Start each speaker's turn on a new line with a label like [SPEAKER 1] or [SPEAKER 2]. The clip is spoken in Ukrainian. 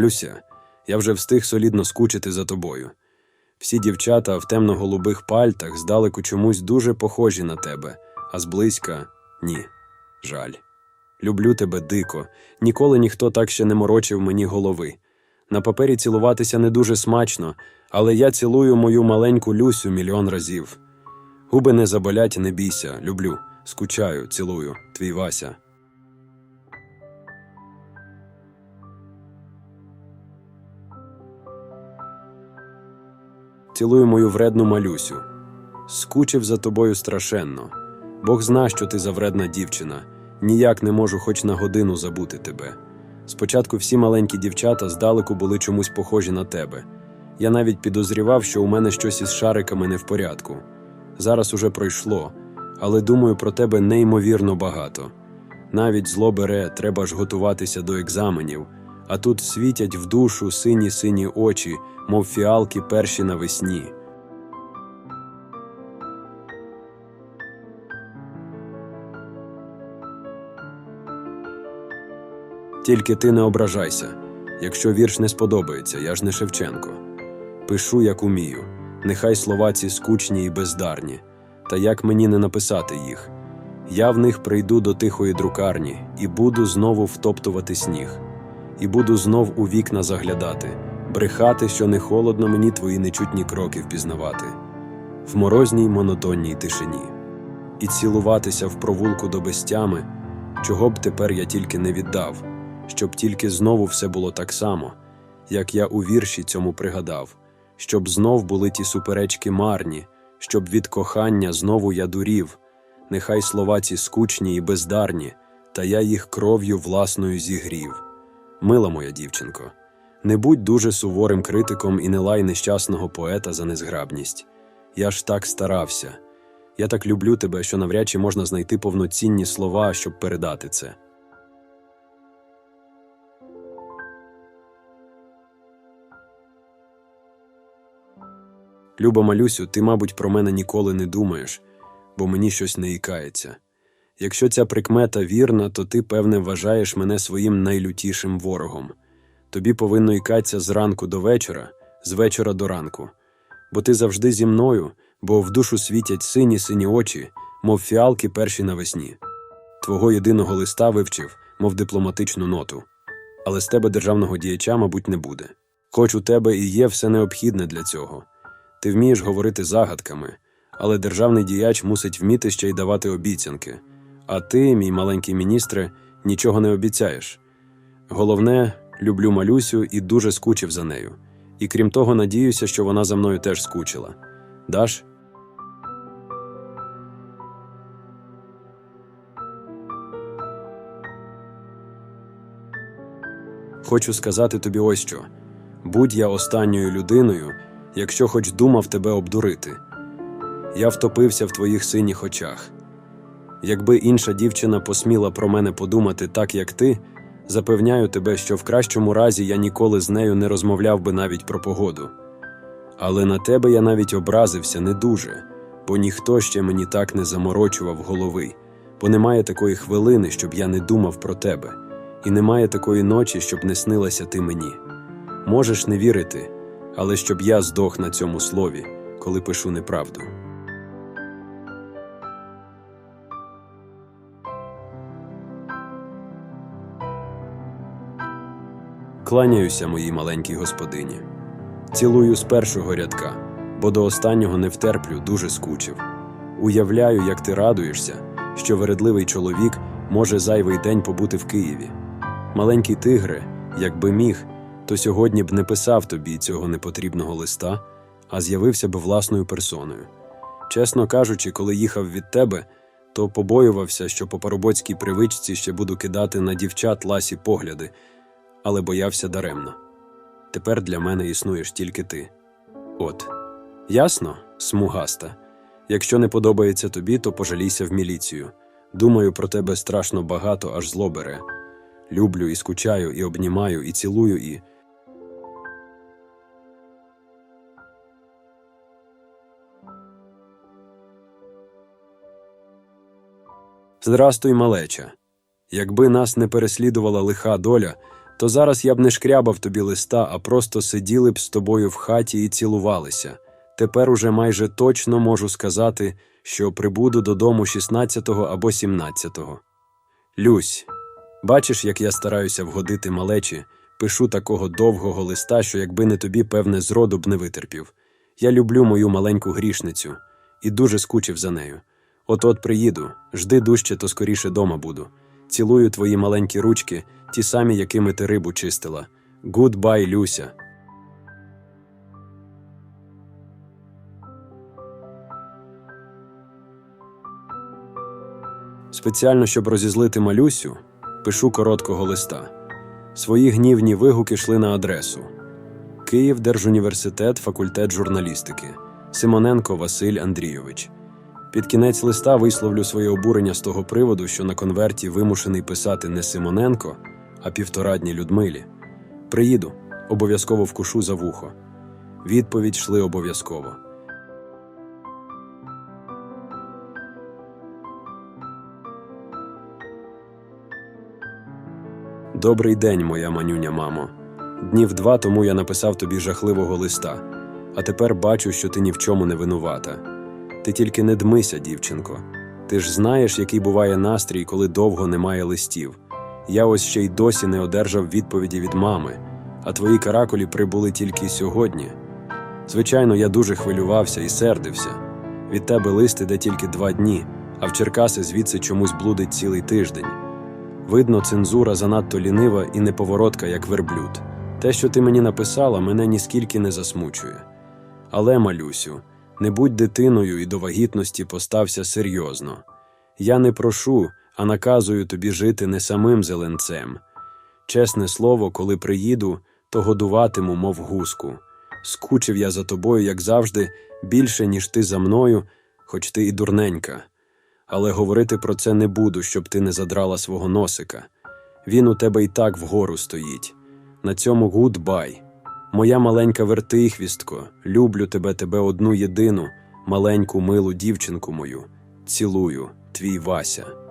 [SPEAKER 1] Люся, я вже встиг солідно скучити за тобою. Всі дівчата в темно-голубих пальтах здалеку чомусь дуже похожі на тебе, а зблизька ні. Жаль. Люблю тебе дико, ніколи ніхто так ще не морочив мені голови. На папері цілуватися не дуже смачно, але я цілую мою маленьку Люсю мільйон разів. Губи не заболять, не бійся, люблю, скучаю, цілую, твій Вася. Цілую мою вредну малюсю. Скучив за тобою страшенно. Бог зна, що ти за вредна дівчина. Ніяк не можу хоч на годину забути тебе. Спочатку всі маленькі дівчата здалеку були чомусь похожі на тебе. Я навіть підозрівав, що у мене щось із шариками не в порядку. Зараз уже пройшло, але думаю про тебе неймовірно багато. Навіть зло бере, треба ж готуватися до екзаменів, а тут світять в душу сині сині очі, мов фіалки перші навесні. Тільки ти не ображайся. Якщо вірш не сподобається, я ж не Шевченко. Пишу, як умію. Нехай слова ці скучні і бездарні. Та як мені не написати їх? Я в них прийду до тихої друкарні і буду знову втоптувати сніг, і буду знов у вікна заглядати, брехати, що не холодно мені твої нечутні кроки впізнавати, в морозній монотонній тишині, і цілуватися в провулку до безтями, чого б тепер я тільки не віддав, щоб тільки знову все було так само, як я у вірші цьому пригадав, щоб знов були ті суперечки марні, щоб від кохання знову я дурів. Нехай слова ці скучні і бездарні, та я їх кров'ю власною зігрів. Мила моя дівчинко, не будь дуже суворим критиком і не лай нещасного поета за незграбність. Я ж так старався. Я так люблю тебе, що навряд чи можна знайти повноцінні слова, щоб передати це. Люба Малюсю, ти, мабуть, про мене ніколи не думаєш, бо мені щось не ікається. Якщо ця прикмета вірна, то ти, певне, вважаєш мене своїм найлютішим ворогом. Тобі повинно ікатися з ранку до вечора, з вечора до ранку. Бо ти завжди зі мною, бо в душу світять сині сині очі, мов фіалки перші навесні. Твого єдиного листа вивчив, мов дипломатичну ноту. Але з тебе державного діяча, мабуть, не буде. Хоч у тебе і є все необхідне для цього. Ти вмієш говорити загадками, але державний діяч мусить вміти ще й давати обіцянки. А ти, мій маленький міністре, нічого не обіцяєш. Головне, люблю Малюсю і дуже скучив за нею. І крім того, надіюся, що вона за мною теж скучила. Даш? Хочу сказати тобі ось що: будь я останньою людиною, якщо хоч думав тебе обдурити. Я втопився в твоїх синіх очах. Якби інша дівчина посміла про мене подумати так, як ти, запевняю тебе, що в кращому разі я ніколи з нею не розмовляв би навіть про погоду. Але на тебе я навіть образився не дуже, бо ніхто ще мені так не заморочував голови, бо немає такої хвилини, щоб я не думав про тебе, і немає такої ночі, щоб не снилася ти мені. Можеш не вірити, але щоб я здох на цьому слові, коли пишу неправду. Кланяюся моїй маленькій господині. Цілую з першого рядка, бо до останнього не втерплю, дуже скучив. Уявляю, як ти радуєшся, що вередливий чоловік може зайвий день побути в Києві. Маленький тигре, якби міг, то сьогодні б не писав тобі цього непотрібного листа, а з'явився б власною персоною. Чесно кажучи, коли їхав від тебе, то побоювався, що по парубоцькій привичці ще буду кидати на дівчат ласі погляди, але боявся даремно. Тепер для мене існуєш тільки ти. От. Ясно, смугаста. Якщо не подобається тобі, то пожалійся в міліцію. Думаю про тебе страшно багато, аж зло бере. Люблю і скучаю, і обнімаю, і цілую, і. Здрастуй, малеча. Якби нас не переслідувала лиха доля, то зараз я б не шкрябав тобі листа, а просто сиділи б з тобою в хаті і цілувалися. Тепер уже майже точно можу сказати, що прибуду додому 16-го або 17-го. Люсь, бачиш, як я стараюся вгодити малечі, пишу такого довгого листа, що якби не тобі, певне, зроду б не витерпів. Я люблю мою маленьку грішницю і дуже скучив за нею. От-от приїду, жди дужче, то скоріше дома буду. Цілую твої маленькі ручки, ті самі, якими ти рибу чистила. Гудбай, Люся. Спеціально, щоб розізлити малюсю, пишу короткого листа. Свої гнівні вигуки йшли на адресу. Київ Держуніверситет, факультет журналістики. Симоненко Василь Андрійович. Під кінець листа висловлю своє обурення з того приводу, що на конверті вимушений писати не Симоненко, а півторадні Людмилі. Приїду, обов'язково вкушу за вухо. Відповідь йшли обов'язково. Добрий день, моя манюня мамо. Днів два тому я написав тобі жахливого листа, а тепер бачу, що ти ні в чому не винувата. Ти тільки не дмися, дівчинко. Ти ж знаєш, який буває настрій, коли довго немає листів. Я ось ще й досі не одержав відповіді від мами, а твої каракулі прибули тільки сьогодні. Звичайно, я дуже хвилювався і сердився. Від тебе лист іде тільки два дні, а в Черкаси звідси чомусь блудить цілий тиждень. Видно, цензура занадто лінива і неповоротка, як верблюд. Те, що ти мені написала, мене ніскільки не засмучує. Але, малюсю, не будь дитиною і до вагітності постався серйозно. Я не прошу, а наказую тобі жити не самим зеленцем. Чесне слово, коли приїду, то годуватиму, мов гуску. Скучив я за тобою, як завжди, більше, ніж ти за мною, хоч ти і дурненька. Але говорити про це не буду, щоб ти не задрала свого носика. Він у тебе і так вгору стоїть. На цьому гудбай. Моя маленька вертихвістко, люблю тебе, тебе одну єдину, маленьку милу дівчинку мою. Цілую, твій Вася.